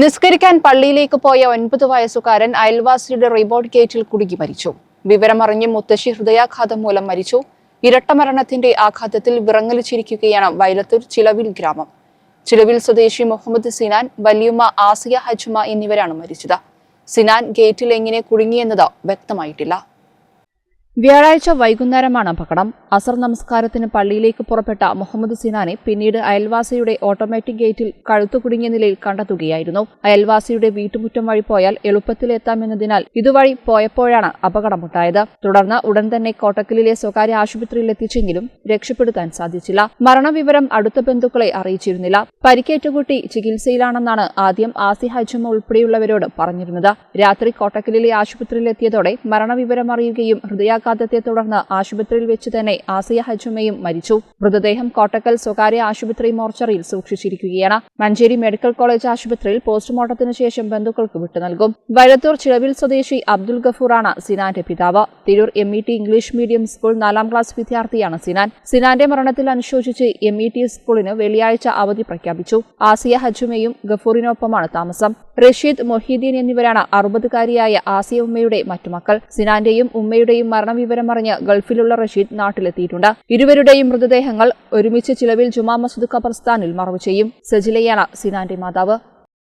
നിസ്കരിക്കാൻ പള്ളിയിലേക്ക് പോയ ഒൻപത് വയസ്സുകാരൻ അയൽവാസിയുടെ റിബോർഡ് ഗേറ്റിൽ കുടുങ്ങി മരിച്ചു. വിവരമറിഞ്ഞ് മുത്തശ്ശി ഹൃദയാഘാതം മൂലം മരിച്ചു. ഇരട്ടമരണത്തിന്റെ ആഘാതത്തിൽ വിറങ്ങലിച്ചിരിക്കുകയാണ് വയലത്തൂർ ചിലവിൽ ഗ്രാമം. ചിലവിൽ സ്വദേശി മുഹമ്മദ് സിനാൻ വലിയുമ്മ ആസിയ ഹജുമ എന്നിവരാണ് മരിച്ചത്. സിനാൻ ഗേറ്റിൽ എങ്ങനെ കുടുങ്ങിയെന്നത് വ്യക്തമായിട്ടില്ല. വ്യാഴാഴ്ച വൈകുന്നേരമാണ് അപകടം. അസർ നമസ്കാരത്തിന് പള്ളിയിലേക്ക് പുറപ്പെട്ട മുഹമ്മദ് സിനാനെ പിന്നീട് അയൽവാസിയുടെ ഓട്ടോമാറ്റിക് ഗേറ്റിൽ കഴുത്തു കുടുങ്ങിയ നിലയിൽ കണ്ടെത്തുകയായിരുന്നു. അയൽവാസിയുടെ വീട്ടുമുറ്റം വഴി പോയാൽ എളുപ്പത്തിലെത്താമെന്നതിനാൽ ഇതുവഴി പോയപ്പോഴാണ് അപകടമുണ്ടായത്. തുടർന്ന് ഉടൻ തന്നെ കോട്ടക്കലിലെ സ്വകാര്യ ആശുപത്രിയിൽ എത്തിച്ചെങ്കിലും രക്ഷപ്പെടുത്താൻ സാധിച്ചില്ല. മരണവിവരം അടുത്ത ബന്ധുക്കളെ അറിയിച്ചിരുന്നില്ല. പരിക്കേറ്റ കുട്ടി ചികിത്സയിലാണെന്നാണ് ആദ്യം ആസി ഹജ്ജമ ഉൾപ്പെടെയുള്ളവരോട് പറഞ്ഞിരുന്നത്. രാത്രി കോട്ടക്കലിലെ ആശുപത്രിയിലെത്തിയതോടെ മരണവിവരം അറിയുകയും ഹൃദയാഘാതത്തെ തുടർന്ന് ആശുപത്രിയിൽ വെച്ച് തന്നെ ആസിയ ഹജുമയും മരിച്ചു. മൃതദേഹം കോട്ടക്കൽ സ്വകാര്യ ആശുപത്രി മോർച്ചറിയിൽ സൂക്ഷിച്ചിരിക്കുകയാണ്. മഞ്ചേരി മെഡിക്കൽ കോളേജ് ആശുപത്രിയിൽ പോസ്റ്റ്മോർട്ടത്തിന് ശേഷം ബന്ധുക്കൾക്ക് വിട്ടു നൽകും. വയലത്തൂർ ചിളവിൽ സ്വദേശി അബ്ദുൽ ഗഫൂറാണ് സിനാന്റെ പിതാവ്. Tirur M E T English medium school നാലാം ക്ലാസ് വിദ്യാർത്ഥിയാണ് സിനാൻ. സിനാന്റെ മരണത്തിൽ അനുശോചിച്ച് എം ഇ ടി സ്കൂളിന് വെള്ളിയാഴ്ച അവധി പ്രഖ്യാപിച്ചു. ആസിയ ഹജുമയും ഗഫൂറിനൊപ്പമാണ് താമസം. റഷീദ് മൊഹീദ്ദീൻ എന്നിവരാണ് അറുപതുകാരിയായ ആസിയ ഉമ്മയുടെ മറ്റു മക്കൾ സിനാന്റെയും ഉമ്മയുടെയും മരണവിവരമറിഞ്ഞ് ഗൾഫിലുള്ള റഷീദ് നാട്ടിലെത്തിയിട്ടുണ്ട്. ഇരുവരുടെയും മൃതദേഹങ്ങൾ ഒരുമിച്ച് ചിലവിൽ ജുമാ മസ്ജിദ് ഖബർസ്ഥാനിൽ മറവ് ചെയ്യും. സജിലയാണ് സിനാന്റെ മാതാവ്.